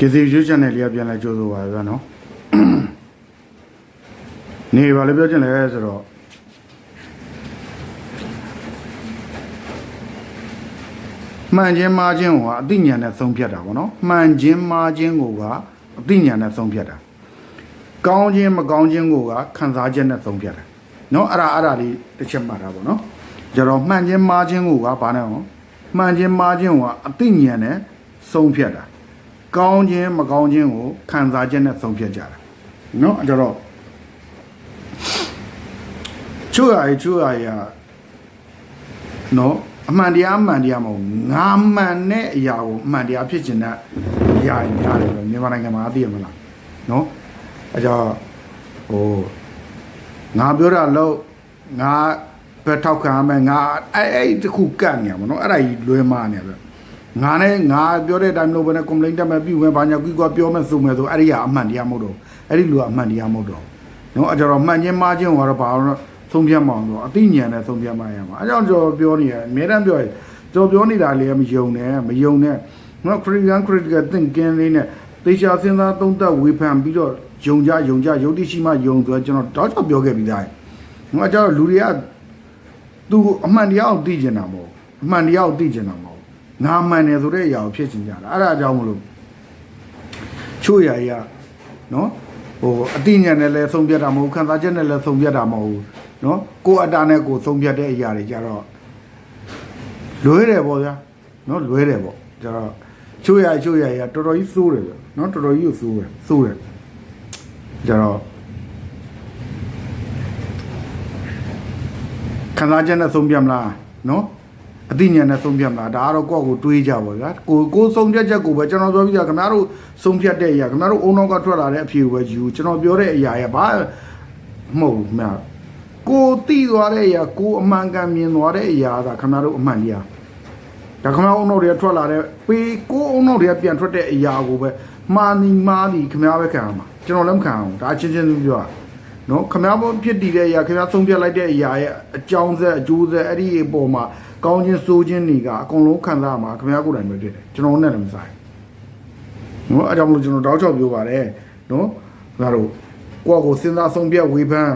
ကစီရွှေချန်နယ်လေးကပြန်လဲကြိုးဆိုပါဗျာနော်နေပါလေပြောချင်လဲဆိုတော့မှန်ခြင်းမှားခြင်းကိုကအသိဉာဏ်နဲ့သုံးဖြတ်တာပေါ့နော်မှန်ခြင်းမှားခြင်းကိုကအသိဉာဏ်နဲ့သုံးဖြတ်တာကောင်းခြင်းမကောင်းခြင်းကိုကခံစားချက်နဲ့သုံးဖြတ်တာနော်အဲ့ဒါအဲ့ဒါလေးတစ်ချက်မှတ်တာပေါ့နော်ကြတော့မှန်ခြင်းမှားခြင်းကိုကဘာနဲ့ဟောမှန်ခြင်းမှားခြင်းကိုကအသိဉာဏ်နဲ့သုံးဖြတ်တာ ကောင်းခြင်းမကောင်းခြင်းကိုခံစားချက်နဲ့ဆုံးဖြတ်ကြတာเนาะအဲ့တော့ချို့ရည်ချို့ရည်ကเนาะအမှန်တရားအမှန်တရားမဟုတ်ငါမှန်တဲ့အရာကိုအမှန်တရားဖြစ်ခြင်းနဲ့အရာကြီးများတယ်လို့မြန်မာနိုင်ငံမှာသိရမလားเนาะအဲ့တော့ဟိုငါပြောတာလို့ငါပဲထောက်ခံရမယ်ငါအဲ့အဲ့တခုကတ်နေရမနော်အဲ့ဒါကြီးလွဲမားနေတယ် ငါနဲ့ငါပြောတဲ့အတိုင်းလို့ဘယ်နဲ့ complaint တက်မယ်ပြုမယ်ဘာညာကွီကွာပြောမယ်ဆိုမယ်ဆိုအဲ့ဒီကအမှန်တရားမဟုတ်တော့အဲ့ဒီလူကအမှန်တရားမဟုတ်တော့နော်အဲ့တော့မှန်ချင်းမှားချင်းကတော့ဘာလို့သုံးပြမအောင်တော့အသိဉာဏ်နဲ့သုံးပြမရမှာအဲ့ကြောင့်ကျွန်တော်ပြောနေရအများတန်းပြောရကျွန်တော်ပြောနေတာလေမယုံနဲ့မယုံနဲ့နော် critical critical thinking လေးနဲ့သေချာစဉ်းစားသုံးသပ်ဝေဖန်ပြီးတော့ယုံကြယုံကြယုံတိရှိမှယုံဆိုတော့ကျွန်တော်တောက်ချောက်ပြောခဲ့ပြီးသား။ငါကြောင့်လူတွေကသူအမှန်တရားကိုသိကျင်တာမဟုတ်အမှန်တရားကိုသိကျင်တာမဟုတ် ငါမှန်တယ်ဆိုတဲ့အရာကိုဖြစ်ချင်ကြတာအဲ့ဒါကြောင့်မလို့ချို့ရာကြီးကနော်ဟိုအတိညာနဲ့လည်းသုံးပြတာမဟုတ်ခံစားချက်နဲ့လည်းသုံးပြတာမဟုတ်နော်ကိုယ်အတားနဲ့ကိုယ်သုံးပြတဲ့အရာတွေကြတော့လွဲတယ်ပေါ့ဗျာနော်လွဲတယ်ပေါ့ကြတော့ချို့ရာချို့ရာကြီးကတော်တော်ကြီးစိုးတယ်ဗျနော်တော်တော်ကြီးကိုစိုးတယ်စိုးတယ်ကြတော့ခံစားချက်နဲ့သုံးပြမလားနော် အသိဉာဏ်နဲ့သုံးပြမလားဒါကတော့ကိုယ့်ကိုတွေးကြပါဗျာကိုကိုသုံးပြချက်ကိုပဲကျွန်တော်ပြောပြီးသားခင်ဗျားတို့သုံးဖြတ်တဲ့အရာခင်ဗျားတို့အုံနောက်ကထွက်လာတဲ့အဖြေကိုပဲယူကျွန်တော်ပြောတဲ့အရာရဲ့ဘာမဟုတ်ဘူးခင်ဗျာကိုတိသွားတဲ့အရာကိုအမှန်ကန်မြင်သွားတဲ့အရာကခင်ဗျားတို့အမှန်တရားဒါခင်ဗျားအုံနောက်တွေကထွက်လာတဲ့ပေးကိုအုံနောက်တွေကပြန်ထွက်တဲ့အရာကိုပဲမှားနီမှားနီခင်ဗျားပဲခံရမှာကျွန်တော်လည်းမခံအောင်ဒါချင်းချင်းပြောတာနော်ခမားပေါ်ဖြစ်တည်တဲ့အရာခင်ဗျားဆုံးဖြတ်လိုက်တဲ့အရာရဲ့အကြောင်းဆက်အကျိုးဆက်အဲ့ဒီအပေါ်မှာ ကောင်းခြင်းဆိုးခြင်းတွေကအကုန်လုံးခံစားရမှာခင်ဗျားကိုယ်တိုင်ပဲဖြစ်တယ်ကျွန်တော်နဲ့လည်းမဆိုင်နော်အဲ့ကြောင့်မလို့ကျွန်တော်တောက်ချောက်ပြောပါတယ်နော်ငါတို့ကိုယ့်ကိုစဉ်းစားဆုံးဖြတ်ဝေဖန်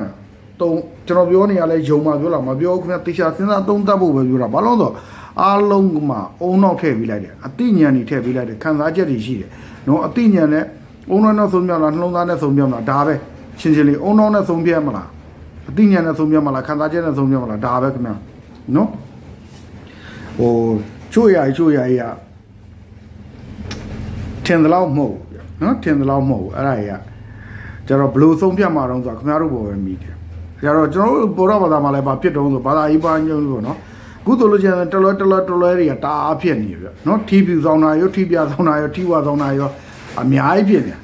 တုံးကျွန်တော်ပြောနေရလဲယုံမှပြောလာမပြောဘူးခင်ဗျားတေချာစဉ်းစားသုံးသပ်ဖို့ပဲပြောတာဘာလို့လဲဆိုတော့အားလုံးကမှအုံနောက်ထည့်ပေးလိုက်တယ်အတိညာဏ်တွေထည့်ပေးလိုက်တယ်ခံစားချက်တွေရှိတယ်နော်အတိညာဏ်နဲ့အုံနောက်နဲ့ဆုံးဖြတ်လားနှလုံးသားနဲ့ဆုံးဖြတ်လားဒါပဲချင်းချင်းလေးအုံနောက်နဲ့ဆုံးဖြတ်မလားအသိဉာဏ်နဲ့ဆုံးဖြတ်မလားခံစားချက်နဲ့ဆုံးဖြတ်မလားဒါပဲခင်ဗျာနော် ဟိုချို့ရချို့ရရထင်သလောက်မဟုတ်ဘူးနော်ထင်သလောက်မဟုတ်ဘူးအဲ့ဒါကြီးကကျတော့ဘလို့ဆုံးဖြတ်မှာတော့ဆိုတော့ခင်ဗျားတို့ပေါ်ပဲမိတယ်ကျတော့ကျွန်တော်တို့ပေါ်တော့ဘာသာမှာလည်းဘာဖြစ်တုံးဆိုဘာသာကြီးပါညုံလို့နော်ကုသိုလ်လို့ကျန်တလွဲတလွဲတလွဲတွေကတာအားဖြစ်နေပြီနော်ထီပြူဆောင်တာရောထီပြဆောင်တာရောထီဝါဆောင်တာရောအများကြီးဖြစ်နေတယ်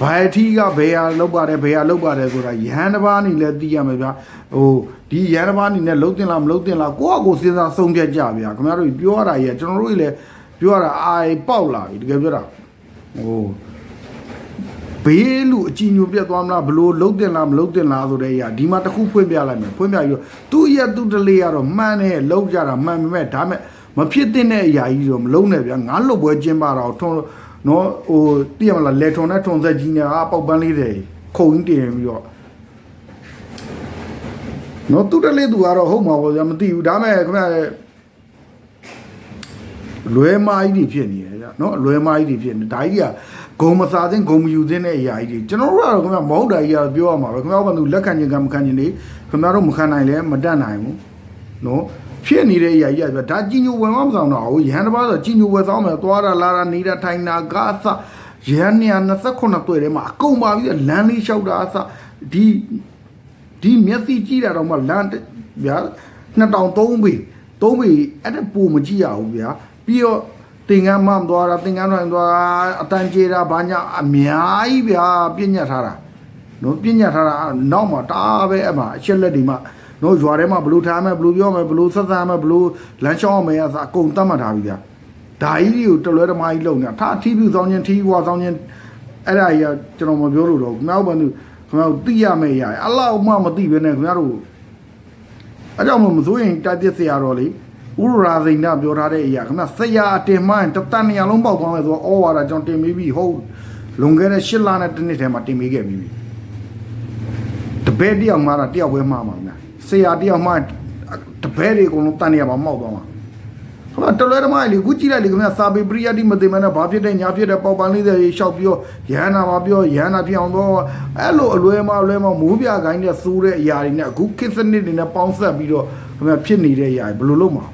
ဘာအထီးကဘယ်ဟာလောက်ပါတယ်ဘယ်ဟာလောက်ပါတယ်ဆိုတာရဟန်းတစ်ပါးနေလဲသိရမယ်ဗျာဟိုဒီရဟန်းတစ်ပါးနေနဲ့လုံးတင်လားမလုံးတင်လားကိုယ့်အကိုစဉ်းစားဆုံးဖြတ်ကြဗျာခင်ဗျားတို့ပြောရတာကြီးကကျွန်တော်တို့လည်းပြောရတာအာပေါက်လာပြီတကယ်ပြောတာဟိုဘေးလူအကြည်ညိုပြတ်သွားမလားဘလို့လုံးတင်လားမလုံးတင်လားဆိုတဲ့အရာဒီမှာတစ်ခုဖွင့်ပြလိုက်မယ်ဖွင့်ပြပြီးတော့သူ့ရဲ့သူ့တလေးကတော့မှန်တယ်လုံးကြတာမှန်ပေမဲ့ဒါမဲ့မဖြစ်တဲ့အရာကြီးတော့မလုံးနဲ့ဗျာငါလှုပ်ပွဲကျင်းပါတော့ထုံး နော်ဟိုသိရမလားလေထုံနဲ့ထုံဆက်ကြီးနဲ့အာပေါက်ပန်းလေးတွေခုံကြီးတင်ပြီးတော့နော်သူ့တလေးသူကတော့ဟုတ်မှာပေါ့ဗျာမသိဘူးဒါမဲ့ခင်ဗျာလွဲမားကြီးတွေဖြစ်နေတယ်ဗျာနော်လွဲမားကြီးတွေဖြစ်နေဒါကြီးကဂုံမစားသင့်ဂုံမယူသင့်တဲ့အရာကြီးတွေကျွန်တော်တို့ကတော့ခင်ဗျာမဟုတ်တာကြီးကပြောရမှာပဲခင်ဗျာကသူလက်ခံခြင်းကမခံခြင်းနေခင်ဗျာတို့မခံနိုင်လဲမတတ်နိုင်ဘူးနော် ဖြစ်နေတဲ့အရာကြီးကဒါကြီးညိုဝင်မမဆောင်တော့ဘူးရဟန်တစ်ပါးဆိုကြီးညိုဝယ်ဆောင်မယ်သွားတာလာတာနေတာထိုင်တာကားအစရဟန်229တွေ့ထဲမှာအကုန်ပါပြီးလမ်းလေးလျှောက်တာအစဒီဒီမျက်စိကြည့်တာတော့မှလမ်းဗျာ2003ပေ3ပေအဲ့ဒါပုံမကြည့်ရဘူးဗျာပြီးတော့တင်ကန်းမမသွားတာတင်ကန်းတော့သွားအတန်ကြေတာဘာညာအများကြီးဗျာပြညတ်ထားတာနော်ပြညတ်ထားတာနောက်မှာတားပဲအမှအချက်လက်တွေမှာ နော်ရွာထဲမှာဘလို့ထားမယ်ဘလို့ပြောမယ်ဘလို့ဆက်ဆံမယ်ဘလို့လမ်းချောင်းမယ်အစအကုန်တတ်မှတ်ထားပြီဗျာဒါကြီးတွေကိုတလွဲတမားကြီးလုံနေတာထားအထီးပြူဆောင်ခြင်းထီးဝါဆောင်ခြင်းအဲ့ဒါကြီးကကျွန်တော်မပြောလို့တော့ဘူးနောက်ဘာလို့ခင်ဗျားတို့သိရမယ့်အရာအလောက်မှမသိဘဲနဲ့ခင်ဗျားတို့အဲကြောင့်မစိုးရင်တိုက်ပြစ်စရာတော့လေဥရာဇိန်ကပြောထားတဲ့အရာခင်ဗျဆရာအတင်မှန်တတန်နေရာလုံးပေါက်သွားမယ်ဆိုတော့ဩဝါဒကျွန်တော်တင်မိပြီဟုတ်လွန်ခဲ့တဲ့၈လနဲ့တစ်နှစ်ထဲမှာတင်မိခဲ့ပြီးပြီတပည့်တယောက်မှာတော့တယောက်ပဲမှားမှာခင်ဗျ ဆရာတယောက်မှာတပည့်တွေအကုန်လုံးတန်နေရာမှာမောက်သွားမှာဟုတ်လားတလွဲသမားလေခုကြည့်လိုက်လေခင်ဗျစာပေပရိယတ်တိမသိမနဲ့ဘာဖြစ်တဲ့ညာဖြစ်တဲ့ပေါက်ပန်းလေးတွေရှောက်ပြောရဟန္တာမှာပြောရဟန္တာဖြစ်အောင်တော့အဲ့လိုအလွဲမအလွဲမမိုးပြကိုင်းနဲ့စိုးတဲ့အရာတွေနဲ့အခုခေတ်စနစ်တွေနဲ့ပေါင်းဆက်ပြီးတော့ခင်ဗျဖြစ်နေတဲ့အရာတွေဘယ်လိုလုပ်မှာ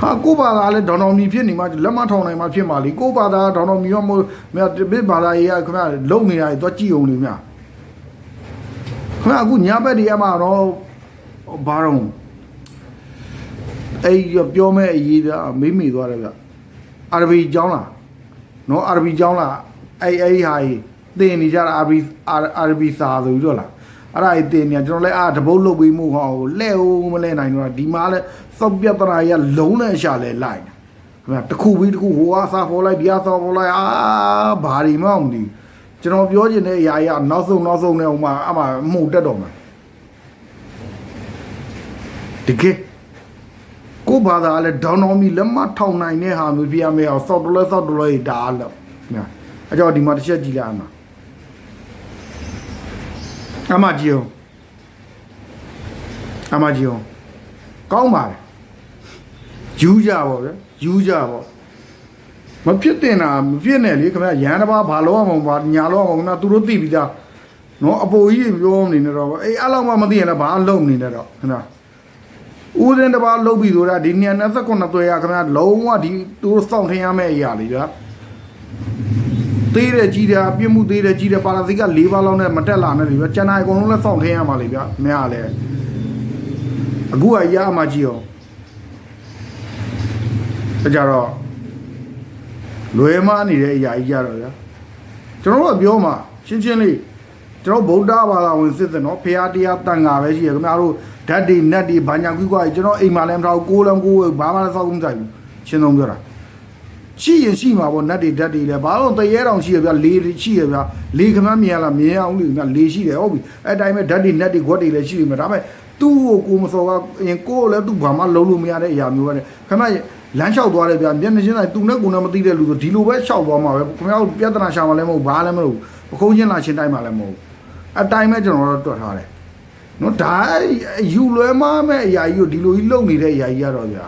ဟာကိုဘာသာလည်းဒေါန်တော်မီဖြစ်နေမှလက်မထောင်နိုင်မှဖြစ်မှာလीကိုဘာသာဒေါန်တော်မီရောမဟုတ်မြတ်တပည့်ဘာသာရေးကခင်ဗျလုံနေရတယ်သွားကြည့်အောင်လေမြခင်ဗျ အခုညာဘက်ဒီအမှတော့ဘာတော့အဲ့ရပြောမဲ့အရေးကမေးမိသွားတယ်ဗျအာရဘီကျောင်းလားနော်အာရဘီကျောင်းလားအဲ့အဲ့ဟာကြီးသင်နေကြတာအာရဘီအာရဘီစာဆိုပြီးတော့လားအဲ့ဒါကြီးတင်နေကျွန်တော်လည်းအာတပုတ်လုတ်ပြီးမှုဟောလဲဦးမလဲနိုင်တော့ဒီမှာလဲစောက်ပြတ်တရာကြီးလုံးနဲ့အရှာလဲလိုက်တယ်ခင်ဗျတခုပြီးတခုဟိုအားစားပေါ်လိုက်ဒီအားစားပေါ်လိုက်အာဘာဒီမှမသိ ကျွန်တော်ပြောချင်တဲ့အရာကြီးကနောက်ဆုံးနောက်ဆုံးနဲ့ဟိုမှာအမှမှုတက်တော့မှာတကယ်ကိုဘာသာလဲဒေါန်တော်မီလက်မထောင်နိုင်တဲ့ဟာမျိုးပြရမယ်အောင်စောက်တလဲစောက်တလဲဒါလို့ညာအကြောဒီမှာတစ်ချက်ကြည့်လိုက်အောင်အမကြီးအောင်အမကြီးအောင်ကောင်းပါလေယူကြပါဗျယူကြပါ မဖြစ်တင်တာမဖြစ်နဲ့လေခင်ဗျရန်တပါဘာလို့အောင်ဘာညာလို့အောင်ခင်ဗျသူတို့သိပြီးသားနော်အပိုကြီးပြောနေနေတော့အေးအဲ့လောက်မှမသိရင်လည်းဘာလုံးနေနေတော့ခင်ဗျဦးစင်းတပါလုတ်ပြီးဆိုတာဒီ229သွဲရခင်ဗျလုံးဝဒီသူတို့စောင့်ထင်ရမယ့်အရာလေးဗျသေးတဲ့ကြီးတယ်ပြစ်မှုသေးတဲ့ကြီးတယ်ပါရာဇိက၄ပါးလောက်နဲ့မတက်လာနဲ့လေဗျကျန်တာအကုန်လုံးလည်းစောင့်ထင်ရမှာလေဗျမရလဲအခုကရအမကြီးရောဒါကြတော့ လွယ်မနေတဲ့အရာကြီးကြတော့ဗျာကျွန်တော်တို့ကပြောမှာရှင်းရှင်းလေးကျွန်တော်ဗုဒ္ဓဘာသာဝင်စစ်တဲ့နော်ဖရာတရားတန်ခါပဲရှိရခင်ဗျားတို့ဓာတ်တွေနတ်တွေဘာညာကွီးကွာကျွန်တော်အိမ်မှာလည်းမထားဘူးကိုယ်လည်းကိုယ်ဘာမှလည်းစောက်မကြိုက်ဘူးရှင်းဆုံးပြောတာရှိရင်ရှိမှာပေါ့နတ်တွေဓာတ်တွေလည်းဘာလို့တရေတောင်ရှိရဗျာလေတွေရှိရဗျာလေခမမြင်ရလားမြင်အောင်လေဗျာလေရှိတယ်ဟုတ်ပြီအဲ့တိုင်းပဲဓာတ်တွေနတ်တွေခွက်တွေလည်းရှိနေမှာဒါပေမဲ့ သူ့ကိုကိုမစောကရင်ကိုယ်လည်းသူ့ဘာမှလုံးလို့မရတဲ့အရာမျိုးပဲခမလမ်းလျှောက်သွားတယ်ဗျာမျက်နှာချင်းတိုင်းသူနဲ့ကိုယ်နဲ့မသိတဲ့လူဆိုဒီလိုပဲလျှောက်သွားမှာပဲခင်ဗျားတို့ပြဿနာရှာမှလည်းမဟုတ်ဘာလည်းမဟုတ်ပခုံးချင်းလာချင်းတိုင်းမှလည်းမဟုတ်အတိုင်းပဲကျွန်တော်တို့တွတ်ထားတယ်နော်ဒါယူလွယ်မမဲ့အရာကြီးကိုဒီလိုကြီးလုံနေတဲ့အရာကြီးကတော့ဗျာ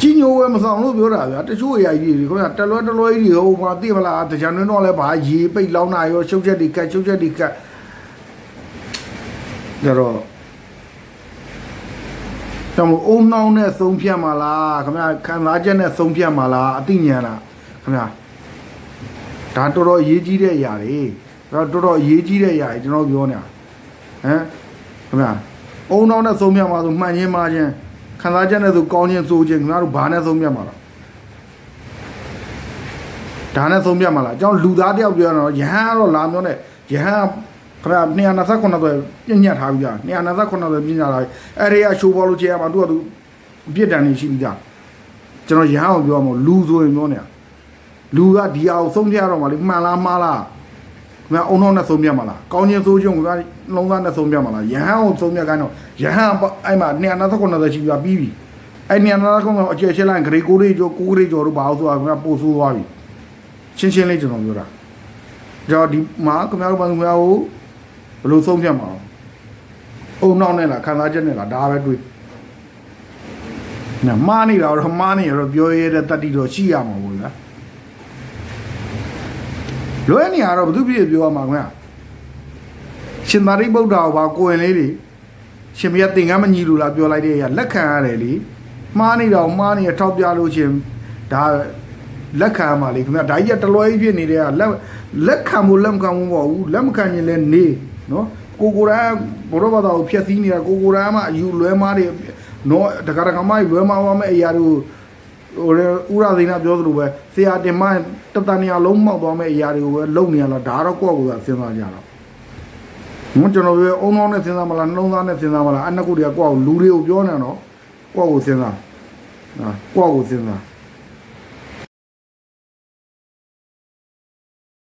ကြီး ညိုဝဲမဆောင်လို့ပြောတာဗျာတချို့အရာကြီးတွေခင်ဗျာတလွဲတလွဲကြီးတွေဟိုမှာသိမလားတကြံတွင်းတော့လည်းဘာရေပိတ်လောင်းတာရောရှုပ်ချက်တွေကတ်ရှုပ်ချက်တွေကတ်ဒါတော့ကျွန်တော်အုံနှောင်းနဲ့သုံးဖြတ်မှာလားခင်ဗျာခံစားချက်နဲ့သုံးဖြတ်မှာလားအသိဉာဏ်လားခင်ဗျာဒါတော်တော်အရေးကြီးတဲ့အရာတွေဒါတော်တော်အရေးကြီးတဲ့အရာတွေကျွန်တော်ပြောနေတာဟမ်ခင်ဗျာအုံနှောင်းနဲ့သုံးဖြတ်မှာဆိုမှန်ချင်းမှာချင်း ခံစားချက်နဲ့ဆိုကောင်းချင်းစိုးချင်းခင်ဗျားတို့ဘာနဲ့သုံးဖြတ်မှာလားဒါနဲ့သုံးဖြတ်မှာလားအကြောင်းလူသားတယောက်ပြောတော့ယဟန်ကတော့လာမျိုးနဲ့ယဟန်ခရ229ဆိုပြညတ်ထားပြီးသား229ဆိုပြညတ်ထားအဲ့ဒီကရှိုးပေါ်လို့ချေရမှာသူကသူအပြစ်ဒဏ်နေရှိပြီးသားကျွန်တော်ရဟန်းကိုပြောမှာလူဆိုရင်ပြောနေတာလူကဒီအောင်သုံးပြရတော့မှလေမှန်လားမှားလား ခင်ဗျာအုံတော့နဲ့သုံးပြမှာလားကောင်းချင်းစိုးချင်းကလုံးသားနဲ့သုံးပြမှာလားရဟန်းကိုသုံးပြခိုင်းတော့ရဟန်းအဲ့မှာ229ဆိုရှိပြီးသားပြီးပြီအဲ့229အကျယ်ရှင်းလိုက်ဂရေကိုလေးကျော်ကိုလေးကျော်တို့ဘာလို့ဆိုတာခင်ဗျာပို့ဆိုးသွားပြီရှင်းရှင်းလေးကျွန်တော်ပြောတာကြောဒီမှာခင်ဗျားတို့ဘာခင်ဗျားကိုဘယ်လိုဆုံးဖြတ်မှာအောင်အုံနောက်နဲ့လားခံစားချက်နဲ့လားဒါပဲတွေးနာမားနေတာတော့မားနေရတော့ပြောရတဲ့တတိတော့ရှိရမှာပေါ့ဗျာ လွဲနေရတော့ဘသူပြည့်ပြောရမှာခင်ဗျာရှင်သာရိပုတ္တရာဘာကိုရင်လေးတွေရှင်မရသင်္ကန်းမညီလို့လားပြောလိုက်တဲ့အရာလက်ခံရတယ်လေမှားနေတော့မှားနေရထောက်ပြလို့ရှင်ဒါလက်ခံရမှာလေခင်ဗျာဒါကြီးကတလွဲကြီးဖြစ်နေတဲ့ကလက်လက်ခံဖို့လက်မခံဘူးပေါ့ဘူးလက်မခံရင်လည်းနေနော်ကိုကိုရန်ဘရောဘာသာကိုဖျက်ဆီးနေတာကိုကိုရန်မှအယူလွဲမားတွေနော်တက္ကရာကမကြီးလွဲမားသွားမဲ့အရာတို့ ဟိုဥရသိန်းကပြောသလိုပဲဆရာတင်မတတန်နေရာလုံးမောက်သွားမဲ့အရာတွေကိုပဲလုံနေရလားဒါတော့ကိုယ့်ကိုယ်ကစဉ်းစားကြတော့မကျွန်တော်ပြောအုံနောင်းနဲ့စဉ်းစားမလားနှလုံးသားနဲ့စဉ်းစားမလားအနှစ်ခုတည်းကကိုယ့်ကိုလူတွေကိုပြောနေတော့ကိုယ့်ကိုစဉ်းစားဟာကိုယ့်ကိုစဉ်းစား